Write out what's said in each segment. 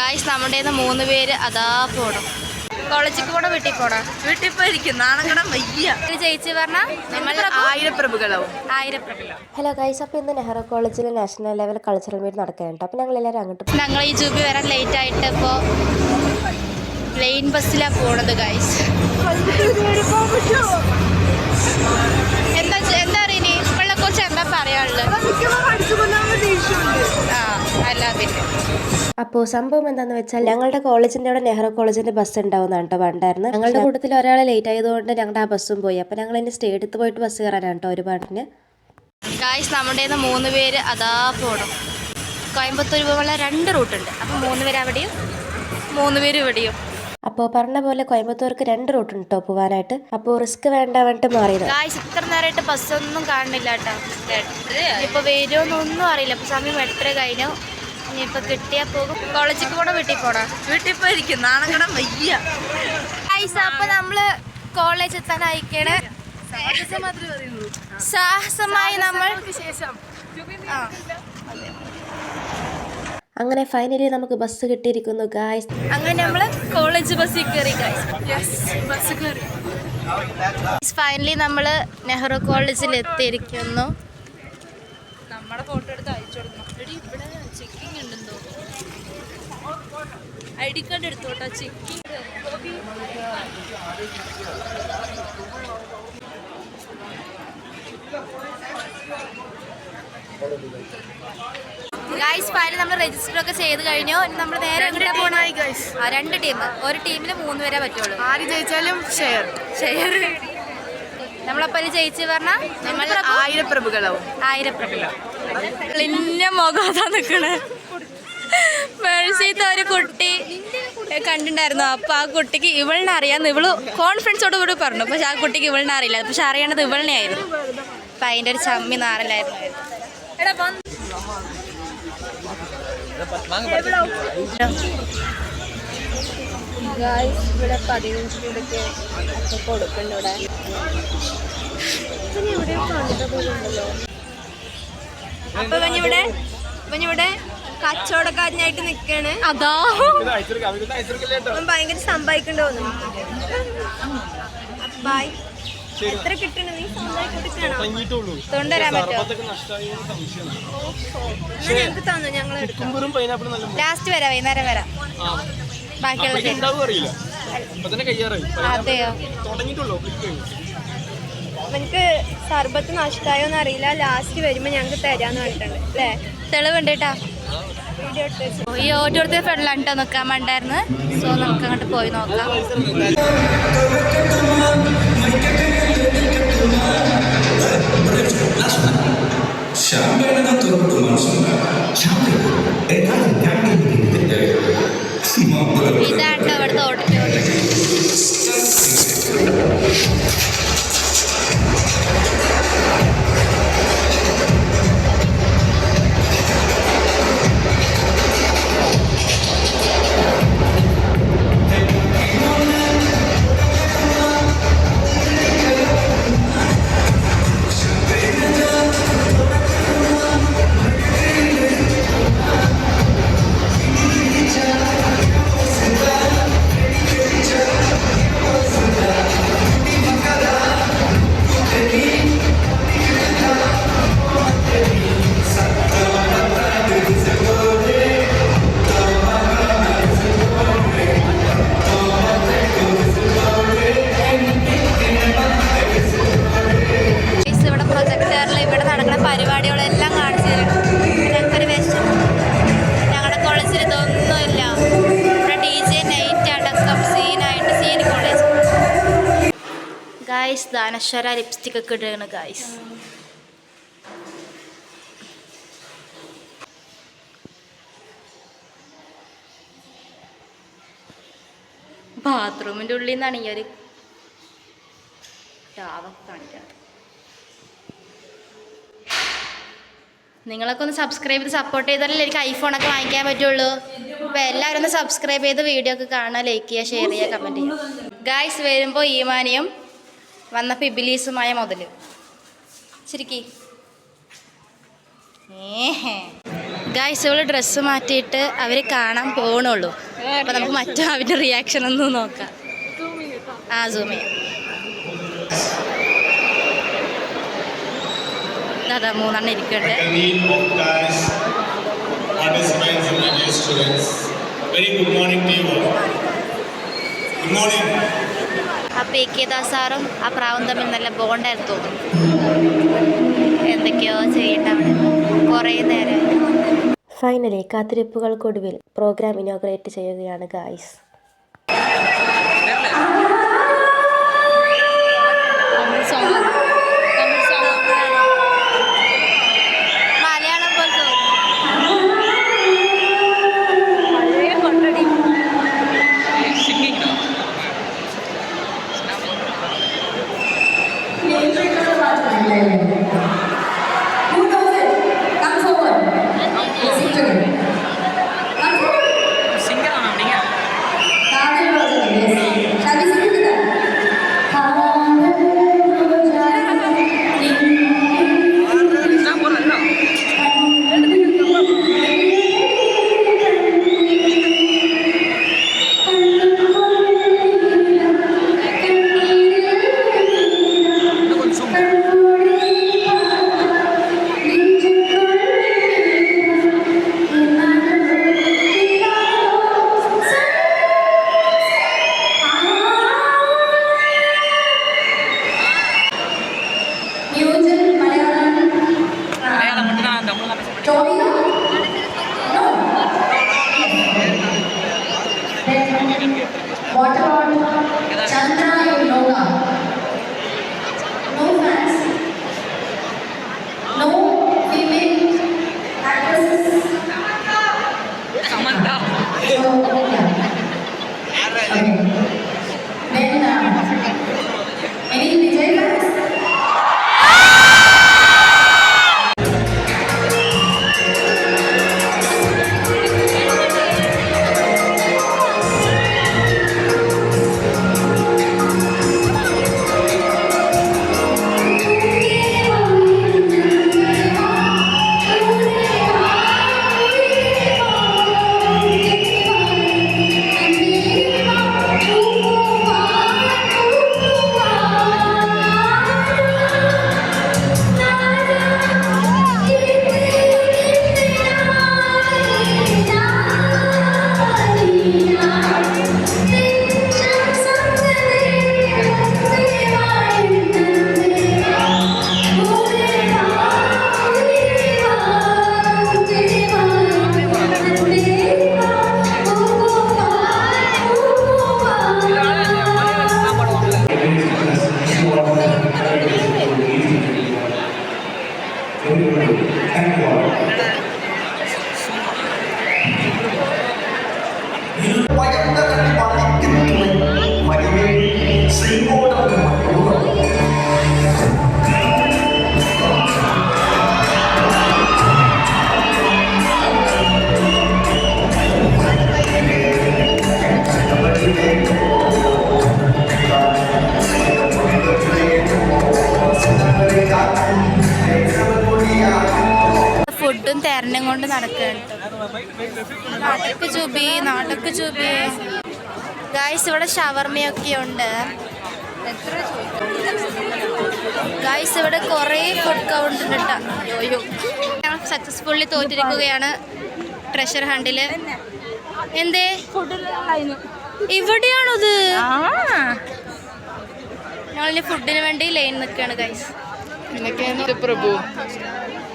Guys നമ്മുടെ മൂന്ന് പേര് അതാ പോണം. കോളേജിൽ പോണോ വീട്ടിൽ പോണോ? വീട്ടിൽ പോയിരിക്കും നാണങ്ങടം വയ്യ ചേച്ചി പറഞ്ഞ നമ്മൾ ആയിരപ്രഭുകളാവും ആയിരം ഹലോ ഗൈസ് അപ്പോൾ ഇന്ന് നെഹ്റു കോളേജിൽ നാഷണൽ ലെവൽ കൾച്ചറൽ മീറ്റ് നടക്കാനുണ്ട് അപ്പോൾ ഞങ്ങൾ എല്ലാവരും അങ്ങോട്ട്. ഞങ്ങൾ ഈ ജൂബി വരാൻ ലേറ്റ് ആയിട്ട് ഇപ്പോൾ പ്ലെയിൻ ബസ്സിലാണ് പോണത് ഗായ്സ്. അപ്പോൾ സംഭവം എന്താണെന്ന് വെച്ചാൽ ഞങ്ങളുടെ കോളേജിന്റെ അവിടെ നെഹ്റു കോളേജിന്റെ ബസ് ഉണ്ടാവുന്നതാണ് കേട്ടോ പണ്ടായിരുന്നു? ഞങ്ങളുടെ കൂട്ടത്തിൽ ഒരാൾ ലേറ്റ് ആയതുകൊണ്ട് ഞങ്ങളുടെ ആ ബസ്സും പോയി. അപ്പോൾ ഞങ്ങൾ ഇനി സ്റ്റേ എടുത്ത് പോയിട്ട് ബസ് കയറാനാണ് കേട്ടോ ഒരുപാടിന്. ഗായ്സ് നമ്മുടെ മൂന്ന് പേര് അതാ പോണം. കോയമ്പത്തൂർ പോകാനുള്ള രണ്ട് റൂട്ടുണ്ട് അപ്പോൾ മൂന്ന് പേര് അവിടെയും മൂന്ന് പേര് ഇവിടെയും. അപ്പോൾ പറഞ്ഞ പോലെ കോയമ്പത്തൂർക്ക് രണ്ട് റൂട്ട് ഉണ്ട് കേട്ടോ പോകാനായിട്ട് അപ്പോൾ റിസ്ക് വേണ്ട വേണ്ടിട്ട് മാറിയത്. ഗായ്സ് ഇത്ര നേരമായിട്ട് ബസ്സൊന്നും കാണുന്നില്ല കേട്ടോ ഇനിയിപ്പോൾ വരുമോന്നൊന്നും അറിയില്ല. അപ്പോൾ സമയം എട്ടര കഴിഞ്ഞു. ഇനിയിപ്പോൾ കിട്ടിയാൽ പോകും. കോളേജിൽ പോണോ വീട്ടിൽ പോണോ? വീട്ടിൽ പോയിരിക്കും. നാണങ്ങടം വയ്യ. പൈസ അപ്പോൾ നമ്മൾ കോളേജ് എത്താൻ അയക്കണേ സാഹസമായി നമ്മൾ ആ. അങ്ങനെ ഫൈനലി നമുക്ക് ബസ് കിട്ടിയിരിക്കുന്നു ഗായ്സ് അങ്ങനെ നമ്മൾ കോളേജ് ബസ്സിൽ കയറി ബസ് കയറി ഫൈനലി നമ്മൾ നെഹ്റു കോളേജിൽ എത്തിയിരിക്കുന്നു. നമ്മുടെ ഫോട്ടോ എടുത്ത്? ഐ ഡി കാർഡ് എടുത്തോട്ടോ ചെക്കിംഗ് ഗൈസ് നമ്മൾ രജിസ്റ്റർ ഒക്കെ ചെയ്ത് കഴിഞ്ഞു. ഇനി നമ്മൾ നേരെ പോണായി ഗൈസ് ആ രണ്ട് ടീം ഒരു ടീമിൽ മൂന്ന് പേരെ പറ്റുള്ളൂ. ആര് ജയിച്ചാലും ഷെയർ ഷെയർ നമ്മളപ്പോൾ ജയിച്ചു പറഞ്ഞാൽ നമ്മൾ ആയിരപ്രഭുകളാവും. ആയിരപ്രഭുകളാവും ഇന്ന മുഖം അതാ നിൽക്കണേ മേഴ്സിത്തെ ഒരു കുട്ടി കണ്ടിട്ടുണ്ടായിരുന്നു. അപ്പോൾ ആ കുട്ടിക്ക് ഇവളിനെ അറിയാന്ന് ഇവൾ കോൺഫിഡൻസോട് കൂടി പറഞ്ഞു. പക്ഷെ ആ കുട്ടിക്ക് ഇവളിനെ അറിയില്ല. പക്ഷെ അറിയണത് ഇവളിനെ ആയിരുന്നു അപ്പം അതിന്റെ ഒരു ചമ്മി വന്ന്. ഇവിടെ പതിനഞ്ച് രൂപയ്ക്ക് കൊടുക്കുന്നുണ്ട് ഇവിടെ. അപ്പൊ ഇവിടെ? കച്ചവടക്കാരനായിട്ട് നിക്കാണ്. അതാ. ഭയങ്കര സംഭവിക്കണ്ട തോന്നുന്നു. ബൈ എത്ര കിട്ടണം? നീ സ്വന്തമായി കൊടുക്കണോ തൊണ്ടുവരാൻ പറ്റുമോ? എന്നാ ഞങ്ങൾക്ക് തന്നു? ഞങ്ങൾ എടുക്കാം ലാസ്റ്റ് വരാം വൈകുന്നേരം വരാം. ബാക്കിയുള്ള അതെയോ? അവനക്ക് സർബത്ത് നഷ്ടമായോന്ന് അറിയില്ല. ലാസ്റ്റ് വരുമ്പോ ഞങ്ങക്ക് തരാന്ന് പറഞ്ഞിട്ടുണ്ട് അല്ലേ? തെളിവുണ്ട് കേട്ടോ. ഈ ഓരോരുത്തർ ഫ്രണ്ടിലാണ് കേട്ടോ നിൽക്കാൻ വേണ്ടായിരുന്നു. സോ നമുക്ക് അങ്ങോട്ട് പോയി നോക്കാം. തുറന്നു ഞാൻ ഇതാണ് ഗായ്സ് ദാനശ്വര ലിപ്സ്റ്റിക് ഒക്കെ ഇടുകയാണ് ഗായ്സ് ബാത്റൂമിന്റെ ഉള്ളിൽ നിന്നാണ് ഈ ഒരു നിങ്ങളൊക്കെ ഒന്ന് സബ്സ്ക്രൈബ് ചെയ്ത് സപ്പോർട്ട് ചെയ്താലല്ലേ എനിക്ക് ഐഫോണൊക്കെ വാങ്ങിക്കാൻ പറ്റുള്ളൂ. അപ്പോൾ എല്ലാവരും ഒന്ന് സബ്സ്ക്രൈബ് ചെയ്ത് വീഡിയോ ഒക്കെ കാണുക ലൈക്ക് ചെയ്യുക ഷെയർ ചെയ്യുക കമന്റ് ചെയ്യുക. ഗായ്സ് വരുമ്പോൾ ഈമാനിയും വന്നപ്പോൾ ഇബിലീസുമായ മുതൽ ശരിക്ക് ഏഹേ. ഗായ്സ് ഇവൾ ഡ്രസ്സ് മാറ്റിയിട്ട് അവർ കാണാൻ പോകണുള്ളൂ അപ്പോൾ നമുക്ക് മറ്റും അവന്റെ റിയാക്ഷൻ ഒന്ന് നോക്കാം. ആ സൂമി അതാ മൂന്നെണ്ണം ഇരിക്കട്ടെ. The need of good participants ആ പി കെ ദാസാറും സാറും ആ പ്രാവും തമ്മിൽ നല്ല ബോണ്ടായിരുന്നു. തോന്നുന്നു എന്തൊക്കെയോ ചെയ്യേണ്ട അവിടെ. കുറേ നേരം. ഫൈനലി കാത്തിരിപ്പുകൾക്കൊടുവിൽ പ്രോഗ്രാം ഇനോഗ്രേറ്റ് ചെയ്യുകയാണ് ഗായ്സ് Okay. നാട്ടക്ക് നാട്ടൊക്കെ ചൂപ്പി ഗായ്സ് ഇവിടെ ഷവർമയൊക്കെ ഉണ്ട്. ഗായ്സ് ഇവിടെ കുറേ ഫുഡ് കൗണ്ട് ഉണ്ട് ട്ടോ. അയ്യോ ഞങ്ങൾ സക്സസ്ഫുള്ളി തോറ്റിരിക്കുകയാണ് ട്രഷർ ഹണ്ടിൽ എന്തേ? ഇവിടെയാണത്. ഞങ്ങളിനി ഫുഡിന് വേണ്ടി ലൈൻ നിൽക്കുകയാണ് ഗൈസ് പ്രഭു?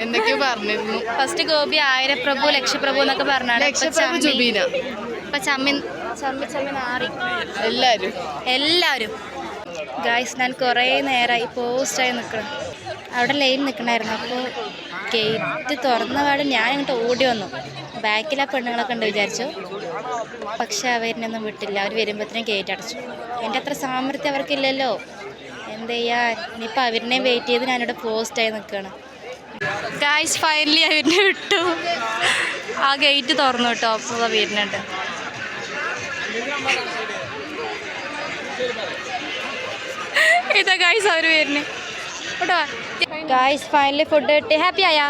എന്തൊക്കെയോ പറഞ്ഞിരുന്നു. ഫസ്റ്റ് ഗോപി ആയിരപ്രഭു ലക്ഷപ്രഭു എന്നൊക്കെ പറഞ്ഞാണ്. ലക്ഷപ്രഭു ചമ്മി- ജുബീന. ഇപ്പൊ ചമ്മി ചമ്മി ചമ്മി നാറി. എല്ലാരും. എല്ലാവരും ഗായ്സ് ഞാൻ കുറേ നേരമായി പോസ്റ്റായി നിൽക്കണം അവിടെ ലൈൻ നിൽക്കണമായിരുന്നു അപ്പോൾ ഗേറ്റ് തുറന്ന പാട് ഞാൻ ഇങ്ങോട്ട് ഓടി വന്നു. ബാക്കിലെ പെണ്ണുങ്ങളൊക്കെ ഉണ്ട് വിചാരിച്ചു. പക്ഷെ അവരിനൊന്നും വിട്ടില്ല. അവർ വരുമ്പോഴത്തേനും ഗേറ്റ് അടച്ചു. എന്റെ അത്ര സാമർത്ഥ്യം അവർക്കില്ലല്ലോ. എന്ത് ചെയ്യാൻ ഇനിയിപ്പോൾ അവരിനെ വെയിറ്റ് ചെയ്ത് ഞാനിവിടെ പോസ്റ്റായി നിൽക്കുകയാണ് ഗായ്സ് ഫൈനലി അവരിനെ വിട്ടു. ആ ഗേറ്റ് തുറന്നു കേട്ടോ അപ്പോൾ വരുന്നുണ്ട്. ഇതാ ഗായ്സ് അവർ വരുന്നത് കേട്ടോ ഗായ്സ് ഫൈനലി ഫുഡ് കിട്ടി. ഹാപ്പി ആയാ?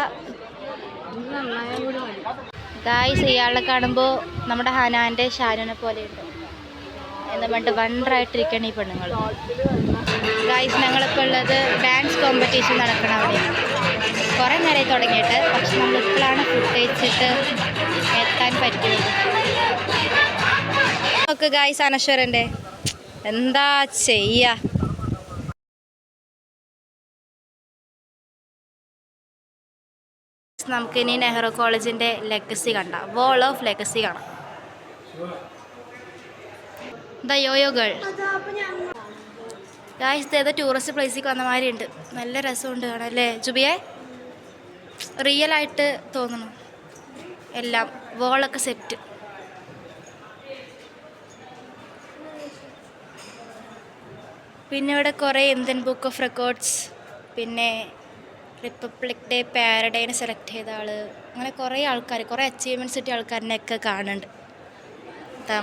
ഗായ്സ് ഇയാളെ കാണുമ്പോൾ നമ്മുടെ ഹനാന്റെ ഷാനുനെ പോലെയുണ്ട് എന്ന് പറഞ്ഞിട്ട് വണ്ടറായിട്ടിരിക്കണം ഈ പെണ്ണുങ്ങൾ ഗായ്സ് ഞങ്ങളിപ്പോൾ ഉള്ളത് ഡാൻസ് കോമ്പറ്റീഷൻ നടക്കണം അവിടെയാണ്. കുറേ നേരമായി തുടങ്ങിയിട്ട്. പക്ഷെ നമ്മൾ ഇപ്പോഴാണ് ഫുഡ് കഴിച്ചിട്ട് എത്താൻ പറ്റുന്നത്. നോക്ക് ഗായ്സ് അനശ്വരന്റെ. എന്താ ചെയ്യുക നമുക്കിനി നെഹ്റു കോളേജിന്റെ ലെഗസി കണ്ട. വോൾ ഓഫ് ലെഗസി കാണാം. ഗായ്സ് ഏതോ ടൂറിസ്റ്റ് പ്ലേസിൽ വന്ന മാതിരി ഉണ്ട് നല്ല രസമുണ്ട് കാണാം അല്ലേ? ജുബിയെ? റിയൽ ആയിട്ട് തോന്നുന്നു. എല്ലാം വോളൊക്കെ സെറ്റ് പിന്നെ ഇവിടെ കുറേ ഇന്ത്യൻ ബുക്ക് ഓഫ് റെക്കോർഡ്സ് പിന്നെ റിപ്പബ്ലിക് ഡേ പാരഡൈനെ സെലക്ട് ചെയ്ത ആൾ അങ്ങനെ കുറേ ആൾക്കാർ കുറേ അച്ചീവ്മെന്റ്സ് കിട്ടിയ ആൾക്കാരിനെയൊക്കെ കാണുന്നുണ്ട്.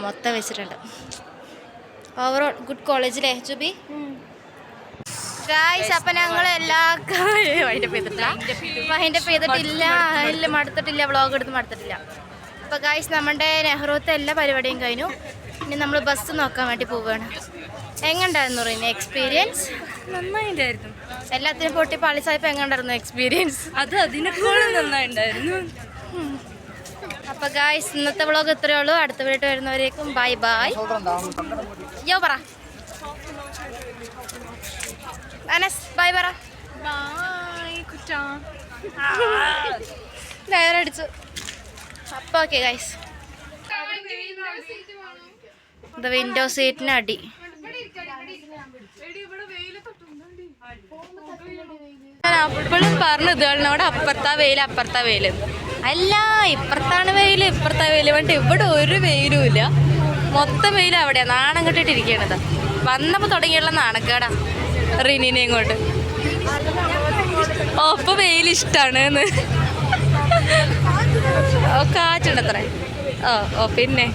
മൊത്തം വെച്ചിട്ടുണ്ട്. ഓവറോൾ ഗുഡ് കോളേജിലെ ജുബി? ഗായ്സ് അപ്പൊ ഞങ്ങൾ എല്ലാ അതിന്റെ ചെയ്തിട്ടില്ല അതിന്റെ ചെയ്തിട്ടില്ല ഇല്ല. മടുത്തിട്ടില്ല. വ്ളോഗ് എടുത്ത് മടുത്തിട്ടില്ല. അപ്പൊ ഗായ്സ് നമ്മുടെ നെഹ്റുത്തെ എല്ലാ പരിപാടിയും കഴിഞ്ഞു. ഇനി നമ്മൾ ബസ് നോക്കാൻ വേണ്ടി പോവുകയാണ്. എങ്ങണ്ടായിരുന്നു പറയുന്നത് എക്സ്പീരിയൻസ് നന്നായിട്ടായിരുന്നു എല്ലാത്തിനും പൊട്ടി പാളിസായപ്പോൾ എങ്ങണ്ടായിരുന്നു എക്സ്പീരിയൻസ് അത് അതിനേക്കാളും നന്നായിട്ടുണ്ടായിരുന്നു അപ്പൊ ഗായ്സ് ഇന്നത്തെ വ്ളോഗ് ഇത്രയേ ഉള്ളൂ. അടുത്ത വീട്ടിൽ വരുന്നവരേക്കും ബൈ ബൈ യോ പറ. അനസ് ബൈ പറ. ഡയറടിച്ചു അപ്പൊ ഓക്കെ ഗൈസ് ഇത് വിൻഡോ സീറ്റിന് അടി. അപ്പോഴും പറഞ്ഞു ഇതുകളിനോട് അപ്പുറത്താ വെയിൽ അപ്പുറത്താ വെയിൽ അല്ല ഇപ്പുറത്താണ് വെയിൽ ഇപ്പുറത്താ വെയിൽ പറഞ്ഞിട്ട് ഇവിടെ ഒരു വെയിലും ഇല്ല. മൊത്തം വെയിൽ അവിടെയാണ് നാണം കെട്ടിട്ടിരിക്കണത്. വന്നപ്പോൾ തുടങ്ങിയുള്ള നാണക്കേടാ. റിനിനെയും കൊണ്ട് ഓ വെയിലിഷ്ടാണ് വെയിൽ കാറ്റുണ്ടത്രേ. ഓ ഓ പിന്നെ.